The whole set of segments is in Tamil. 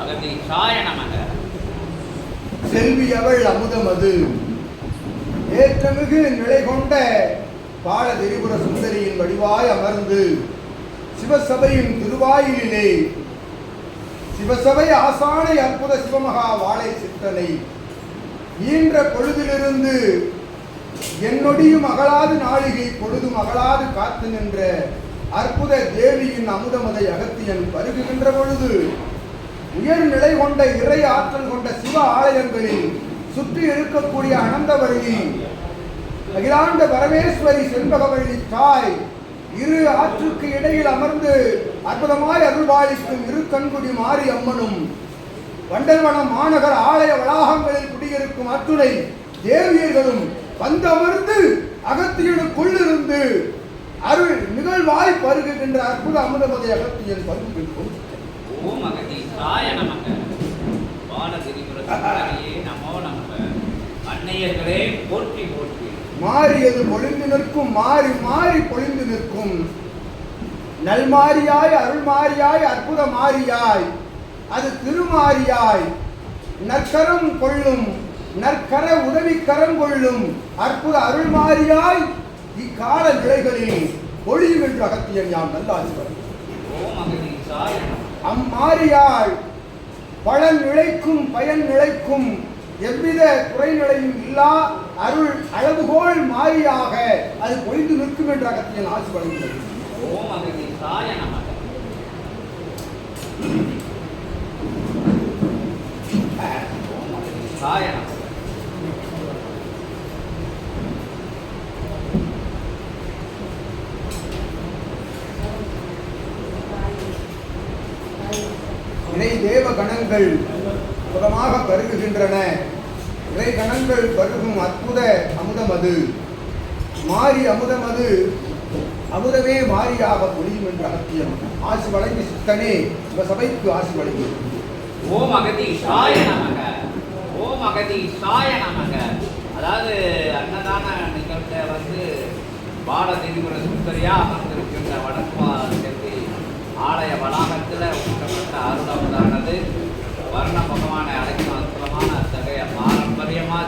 அகதி சாய நமக செல்வி அவள் அமுதமது. ஏற்றமிகு நிலை கொண்ட பால திரிபுர சுந்தரியின் வடிவாய் அமர்ந்து சிவசபையின் திருவாயிலே சிவசபை ஆசானை அற்புத சிவமகா வாழை சித்தனை ஈன்ற பொழுதிலிருந்து என்னொடியும் அகலாது நாழிகை பொழுதும் அகலாது காத்து நின்ற அற்புத தேவியின் அமுதமதை அகத்தியன் பருகுகின்ற பொழுது உயர்நிலை கொண்ட இறை ஆற்றல் கொண்ட சிவ ஆலயங்களில் சுற்றி இருக்கக்கூடிய அனந்தவழி அகிலாண்ட பரமேஸ்வரி செண்பகவள்ளி தாய் இரு ஆற்றுக்கு இடையில் அமர்ந்து அற்புதமாய் அருள்பாலிக்கும் இரு கண்குடி மாரி அம்மனும் வண்டல்வனம் மாநகர் ஆலய வளாகங்களில் குடியிருக்கும் அத்துணை தேவியர்களும் வந்து அமர்ந்து அகத்தியனுக்குள்ளிருந்து அருள் நிகழ்வாய் பருகுகின்ற அற்புத அமிர்தமதை அகத்தியன் பருகுகின்றோம். சாய நமக. பாலகிரிபுர சுந்தரியே நமோ நமக. அன்னையர்களே போற்றி போற்றி. மாறியது பொழிந்து நிற்கும் மாறி மாறி பொழிந்து நிற்கும். நல்மாரியாய் அருள்மாரியாய் அற்புத மாரியாய் அது திருமாரியாய் நற்கரம் கொள்ளும் நற்கர உதவி கரம் கொள்ளும் அற்புத அருள்மாரியாய் இக்கால நிலைகளில் பொழியும் என்று அகத்தியன் யாம் நல்லாசிவர். ஓம் அகதி சாய அம்மாறியாய் பலன் நிலைக்கும் பயன் நிலைக்கும் எவ்வித குறைநிலையும் இல்லா அருள் அளவுகோல் மாறியாக அது பொய்ந்து நிற்கும் என்ற அகத்தியன் ஆசி வழங்குகிறது ஓம் அகதி சாய நமக ஓம் அகதி சாய நமக இறை தேவ கணங்கள் புறமாக பருகுகின்றன இறை கணங்கள் பருகும் அற்புத அமுதம் அது மாறி அமுதம் அது அமுதமே மாறியாக முடியும் என்ற அகத்தியம். ஆசி வழங்கி சித்தனே இந்த சபைக்கு ஆசி வழங்கி. ஓம் அகதி சாய நமக. ஓம் அகதி சாய நமக. அதாவது அன்னதான நிகழ்ச்சிய வந்து பால திரிபுர சுந்தரியா அமர்ந்திருக்கின்ற வடக்குவா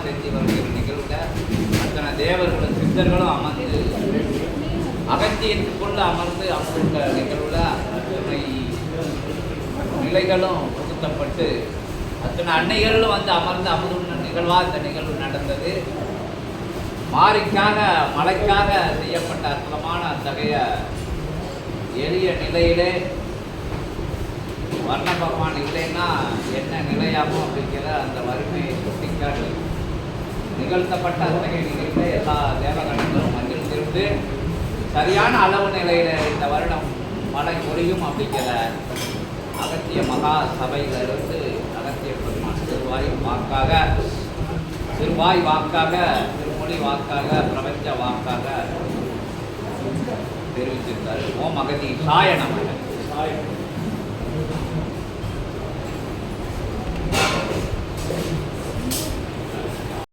பாரம்பரியமாக செஞ்சு நிகழ்வுல அத்தனை தேவர்களும் சித்தர்களும் அமர்ந்து அகத்தியத்துக்குள்ள அமர்ந்து அமர்ந்த நிகழ்வுல அத்தனை நிலைகளும் புகுத்தப்பட்டு அத்தனை அன்னைகளும் வந்து அமர்ந்து அமர்ந்த நிகழ்வாக இந்த நிகழ்வு நடந்தது. மாரிக்காக மலைக்காக செய்யப்பட்ட அற்புதமான அத்தகைய எளிய நிலையிலே வர்ண பகவான் இல்லைன்னா என்ன நிலையாகும் அப்படிங்கிற அந்த வறுமையை சுட்டிக்காட்டு நிகழ்த்தப்பட்ட அத்தகைய நிகழ்ந்த எல்லா தேவகணங்களும் மகிழ்ந்திருந்து சரியான அளவு நிலையில் இந்த வருடம் மழை பொழியும் அப்படிங்கிற அகத்திய மகா சபையிலிருந்து அகத்திய பெருமான் திருவாய் வாக்காக திருவாய் வாக்காக திருமொழி வாக்காக பிரபஞ்ச வாக்காக தெரிவித்திருந்தார் ஓம் அகதி சாய நமக.